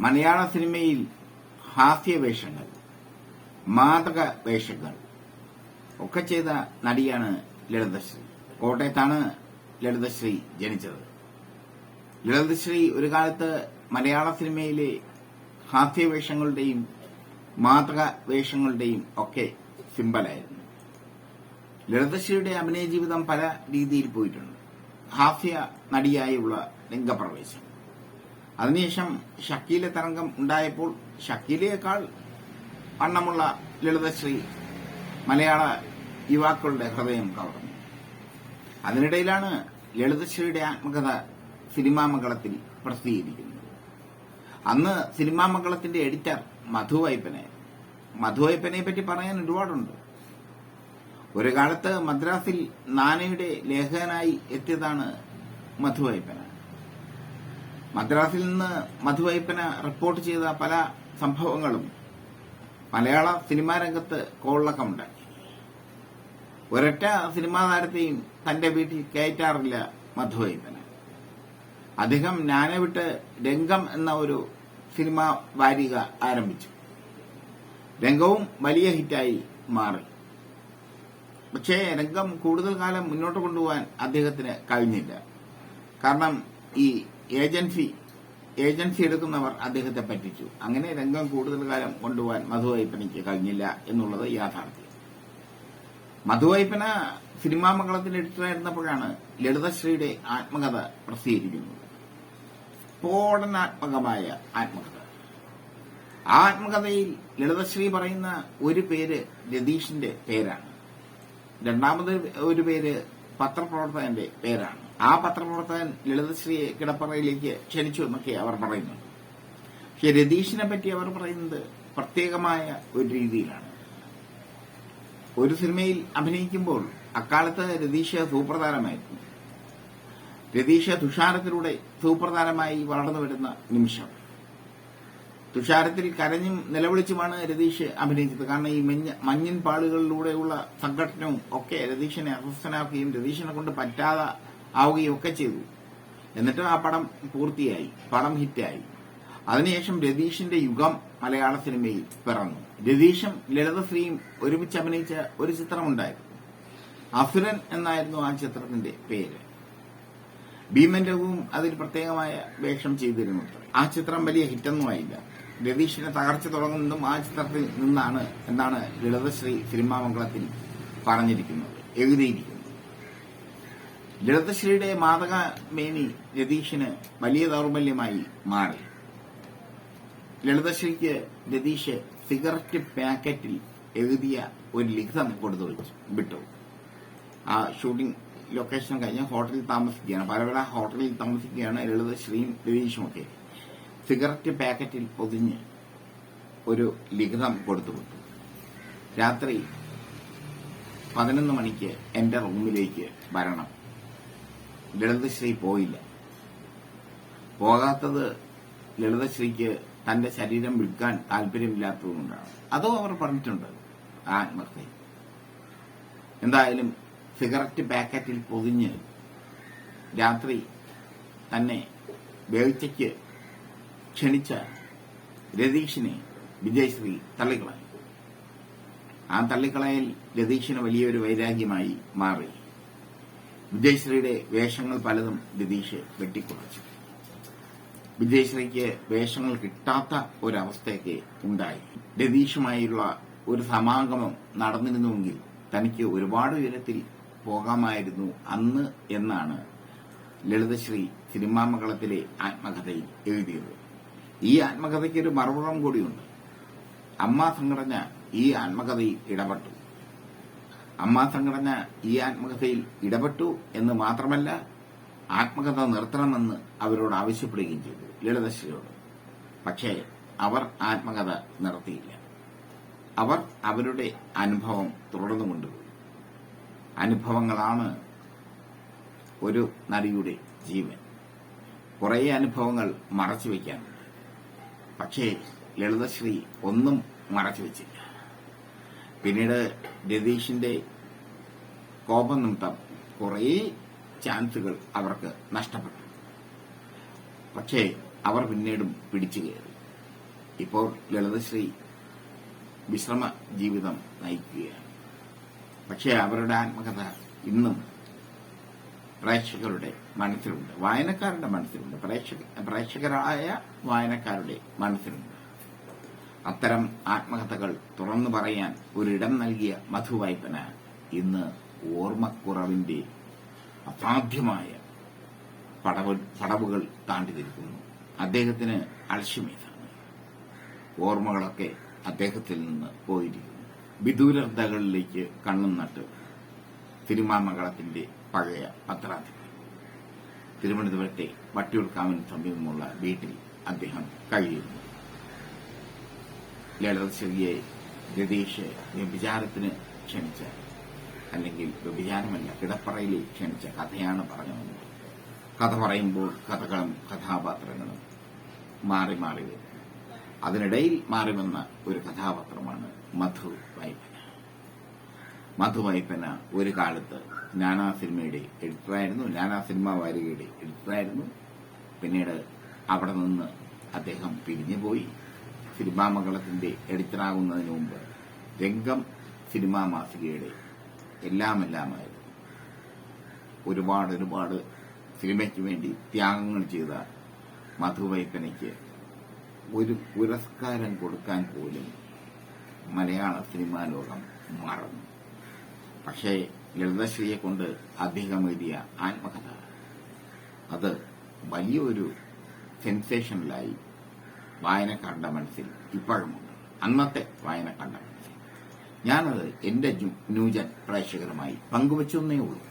മലയാള സിനിമയിൽ ഹാസ്യവേഷങ്ങൾ മാതക വേഷങ്ങൾ ഒക്കെ ചെയ്ത നടിയാണ് ലളിതശ്രീ. കോട്ടയത്താണ് ലളിതശ്രീ ജനിച്ചത്. ലളിതശ്രീ ഒരു കാലത്ത് മലയാള സിനിമയിലെ ഹാസ്യവേഷങ്ങളുടെയും മാതക വേഷങ്ങളുടെയും ഒക്കെ സിമ്പലായിരുന്നു. ലളിതശ്രീയുടെ അഭിനയ ജീവിതം പല രീതിയിൽ പോയിട്ടുണ്ട്. ഹാസ്യ നടിയായുള്ള രംഗപ്രവേശം അതിനുശേഷം ഷക്കീലെ തരംഗം ഉണ്ടായപ്പോൾ ഷക്കീലയേക്കാൾ വണ്ണമുള്ള ലളിതശ്രീ മലയാള യുവാക്കളുടെ ഹൃദയം കവർന്നു. അതിനിടയിലാണ് ലളിതശ്രീയുടെ ആത്മകഥ സിനിമാമംഗളത്തിൽ പ്രസിദ്ധീകരിക്കുന്നത്. അന്ന് സിനിമാമംഗളത്തിന്റെ എഡിറ്റർ മധു വൈപ്പനെ മധു വൈപ്പനെ പറ്റി പറയാൻ ഒരുപാടുണ്ട്. ഒരു കാലത്ത് മദ്രാസിൽ നാനയുടെ ലേഖകനായി എത്തിയതാണ് മധു വൈപ്പന. മദ്രാസിൽ നിന്ന് മധുവൈപ്പന റിപ്പോർട്ട് ചെയ്ത പല സംഭവങ്ങളും മലയാള സിനിമാ രംഗത്ത് കോളിളക്കമുണ്ടാക്കി ഒരൊറ്റ സിനിമാ താരത്തെയും തന്റെ വീട്ടിൽ കയറ്റാറില്ല മധു വൈപ്പന അദ്ദേഹം ഞാനെ വിട്ട് രംഗം എന്ന ഒരു സിനിമ വാരിക ആരംഭിച്ചു. രംഗവും വലിയ ഹിറ്റായി മാറി. പക്ഷേ രംഗം കൂടുതൽ കാലം മുന്നോട്ട് കൊണ്ടുപോകാൻ അദ്ദേഹത്തിന് കഴിഞ്ഞില്ല. കാരണം ഈ ഏജൻസി ഏജൻസി എടുക്കുന്നവർ അദ്ദേഹത്തെ പറ്റിച്ചു. അങ്ങനെ രംഗം കൂടുതൽ കാലം കൊണ്ടുപോകാൻ മധുവൈപ്പനയ്ക്ക് കഴിഞ്ഞില്ല എന്നുള്ളത് യാഥാർത്ഥ്യം. മധുവൈപ്പന സിനിമാ മംഗളത്തിന് എഡിറ്ററായിരുന്നപ്പോഴാണ് ലളിതശ്രീയുടെ ആത്മകഥ പ്രസിദ്ധീകരിക്കുന്നത്. സ്ഫോടനാത്മകമായ ആത്മകഥ. ആത്മകഥയിൽ ലളിതശ്രീ പറയുന്ന ഒരു പേര് രതീഷിന്റെ പേരാണ്. രണ്ടാമത് ഒരു പേര് പത്രപ്രവർത്തകന്റെ പേരാണ്. ആ പത്രപ്രവർത്തകൻ ലളിതശ്രീ കിടപ്പറയിലേക്ക് ക്ഷണിച്ചു എന്നൊക്കെ അവർ പറയുന്നു. പക്ഷെ രതീഷിനെ പറ്റി അവർ പറയുന്നത് പ്രത്യേകമായ ഒരു രീതിയിലാണ്. ഒരു സിനിമയിൽ അഭിനയിക്കുമ്പോൾ അക്കാലത്ത് രതീഷ് സൂപ്രധാനമായിരുന്നു. രതീഷ് തുഷാരത്തിലൂടെ സൂപ്രധാനമായി വളർന്നു വരുന്ന നിമിഷം. തുഷാരത്തിൽ കരഞ്ഞും നിലവിളിച്ചുമാണ് രതീഷ് അഭിനയിച്ചത്. കാരണം ഈ മഞ്ഞ മഞ്ഞിൻ പാളുകളിലൂടെയുള്ള സംഘടനവും ഒക്കെ രതീഷിനെ അസ്വസ്ഥനാക്കുകയും രതീഷിനെ കൊണ്ട് പറ്റാതെ ആവുകയും ഒക്കെ ചെയ്തു. എന്നിട്ട് ആ പടം പൂർത്തിയായി പടം ഹിറ്റായി. അതിനുശേഷം രതീഷിന്റെ യുഗം മലയാള സിനിമയിൽ പിറന്നു. രതീഷും ലളിതശ്രീയും ഒരുമിച്ച് അഭിനയിച്ച ഒരു ചിത്രമുണ്ടായിരുന്നു. അസുരൻ എന്നായിരുന്നു ആ ചിത്രത്തിന്റെ പേര്. ഭീമൻ രഘുവും അതിൽ പ്രത്യേകമായ വേഷം ചെയ്തിരുന്നു ആ ചിത്രം വലിയ ഹിറ്റൊന്നുമായില്ല രതീഷിന്റെ തകർച്ച തുടങ്ങുന്നതും ആ ചിത്രത്തിൽ നിന്നാണ് എന്നാണ് ലളിതശ്രീ സിനിമാമംഗളത്തിൽ പറഞ്ഞിരിക്കുന്നത് എഴുതിയിരിക്കുന്നത്. ലളിതശ്രീയുടെ മാതക മേനി രതീഷിന് വലിയ ദൗർബല്യമായി മാറി. ലളിതശ്രീക്ക് രതീഷ് സിഗരറ്റ് പാക്കറ്റിൽ എഴുതിയ ഒരു ലിഖിതം കൊടുത്തു വെച്ചു വിട്ടു. ആ ഷൂട്ടിംഗ് ലൊക്കേഷൻ കഴിഞ്ഞ് ഹോട്ടലിൽ താമസിക്കുകയാണ്. പലപല ഹോട്ടലിൽ താമസിക്കുകയാണ് ലളിതശ്രീയും രതീഷുമൊക്കെ. സിഗരറ്റ് പാക്കറ്റിൽ പൊതിഞ്ഞ് ഒരു ലിഖിതം കൊടുത്തു വിട്ടു. രാത്രി പതിനൊന്ന് മണിക്ക് എന്റെ റൂമിലേക്ക് വരണം. ലളിതശ്രീ പോയില്ല. പോകാത്തത് ലളിതശ്രീക്ക് തന്റെ ശരീരം വിൽക്കാൻ താല്പര്യമില്ലാത്തതുകൊണ്ടാണ്. അതും അവർ പറഞ്ഞിട്ടുണ്ട് ആത്മഹത്യ. എന്തായാലും സിഗരറ്റ് പാക്കറ്റിൽ പൊതിഞ്ഞ് രാത്രി തന്നെ വേഴ്ചയ്ക്ക് ക്ഷണിച്ച രതീഷിനെ വിജയശ്രീ തള്ളിക്കളയും ആ തള്ളിക്കളയിൽ രതീഷിന് വലിയൊരു വൈരാഗ്യമായി മാറി. വിജയശ്രീയുടെ വേഷങ്ങൾ പലതും രതീഷ് വെട്ടിക്കുറച്ചു. വിജയശ്രീക്ക് വേഷങ്ങൾ കിട്ടാത്ത ഒരവസ്ഥയൊക്കെ ഉണ്ടായി. രതീഷുമായുള്ള ഒരു സമാഗമം നടന്നിരുന്നുവെങ്കിൽ തനിക്ക് ഒരുപാട് ഉയരത്തിൽ പോകാമായിരുന്നു അന്ന് എന്നാണ് ലളിതശ്രീ സിനിമാ മംഗളത്തിലെ ആത്മകഥയിൽ എഴുതിയത്. ഈ ആത്മകഥയ്ക്ക് ഒരു മറുപുറം കൂടിയുണ്ട്. അമ്മ സംഘടന ഈ ആത്മകഥയിൽ ഇടപെട്ടു. അമ്മ സംഘടന ഈ ആത്മകഥയിൽ ഇടപെട്ടു എന്ന് മാത്രമല്ല ആത്മകഥ നിർത്തണമെന്ന് അവരോട് ആവശ്യപ്പെടുകയും ചെയ്തു ലളിതശ്രീയോട്. പക്ഷേ അവർ ആത്മകഥ നിർത്തിയില്ല. അവർ അവരുടെ അനുഭവം തുടർന്നു കൊണ്ടുപോയി. അനുഭവങ്ങളാണ് ഒരു നടിയുടെ ജീവൻ. കുറേ അനുഭവങ്ങൾ മറച്ചു വയ്ക്കാനുണ്ട്. പക്ഷേ ലളിതശ്രീ ഒന്നും മറച്ചു വെച്ചില്ല. പിന്നീട് രതീഷിന്റെ കോപം നിമിത്തം കുറേ ചാൻസുകൾ അവർക്ക് നഷ്ടപ്പെട്ടു. പക്ഷേ അവർ പിന്നീടും പിടിച്ചു കയറി. ഇപ്പോൾ ലളിതശ്രീ വിശ്രമ ജീവിതം നയിക്കുകയാണ്. പക്ഷേ അവരുടെ ആത്മകഥ ഇന്നും പ്രേക്ഷകരുടെ മനസ്സിലുണ്ട്. വായനക്കാരുടെ മനസ്സിലുണ്ട്. പ്രേക്ഷക പ്രേക്ഷകരായ വായനക്കാരുടെ മനസ്സിലുണ്ട്. അത്തരം ആത്മകഥകൾ തുറന്നു പറയാൻ ഒരിടം നൽകിയ മധുവായ്പന ഇന്ന് ഓർമ്മക്കുറവിന്റെ അസാധ്യമായ പടവ് പടവുകൾ താണ്ടി നിൽക്കുന്നു അദ്ദേഹത്തിന് അൽഷിമേതാണ് ഓർമ്മകളൊക്കെ അദ്ദേഹത്തിൽ നിന്ന് പോയിരിക്കുന്നു. വിദൂരതകളിലേക്ക് കണ്ണും നട്ട് തിരുമാമകളത്തിന്റെ പഴയ പത്രാധിപർ തിരുവനന്തപുരത്തെ വട്ടിയൂർക്കാവിന് സമീപമുള്ള വീട്ടിൽ അദ്ദേഹം കഴിയുന്നു. ലളിതശ്രീയെ രതീഷ് വ്യഭിചാരത്തിന് ക്ഷണിച്ച അല്ലെങ്കിൽ വ്യഭിചാരമല്ല കിടപ്പറയിൽ ക്ഷണിച്ച കഥയാണ് പറഞ്ഞത് കഥ പറയുമ്പോൾ കഥകളും കഥാപാത്രങ്ങളും മാറി മാറി വരും അതിനിടയിൽ മാറി വന്ന ഒരു കഥാപാത്രമാണ് മധു വൈപ്പന. മധു വൈപ്പന ഒരു കാലത്ത് നാനാ സിനിമയുടെ എഡിറ്ററായിരുന്നു നാനാ സിനിമ വാരികയുടെ എഡിറ്ററായിരുന്നു. പിന്നീട് അവിടെ നിന്ന് അദ്ദേഹം പിരിഞ്ഞുപോയി. സിനിമാ മംഗളത്തിന്റെ എഡിറ്ററാകുന്നതിന് മുമ്പ് രംഗം സിനിമാ മാസികയുടെ എല്ലാം എല്ലാമായിരുന്നു ഒരുപാട് ഒരുപാട് സിനിമയ്ക്ക് വേണ്ടി ത്യാഗങ്ങൾ ചെയ്ത മധുവൈപ്പനയ്ക്ക് ഒരു പുരസ്കാരം കൊടുക്കാൻ പോലും മലയാള സിനിമാ ലോകം മറന്നു. പക്ഷേ ലളിതശ്രീയെ കൊണ്ട് അദ്ദേഹം എഴുതിയ ആത്മകഥ അത് വലിയൊരു സെൻസേഷനിലായി വായനക്കാരുടെ മനസ്സിൽ ഇപ്പോഴുമുണ്ട്. അന്നത്തെ വായനക്കാരുടെ മനസ്സിൽ. ഞാനത് എന്റെ ന്യൂജൻ പ്രേക്ഷകരുമായി പങ്കുവച്ചെന്നേ ഉള്ളൂ.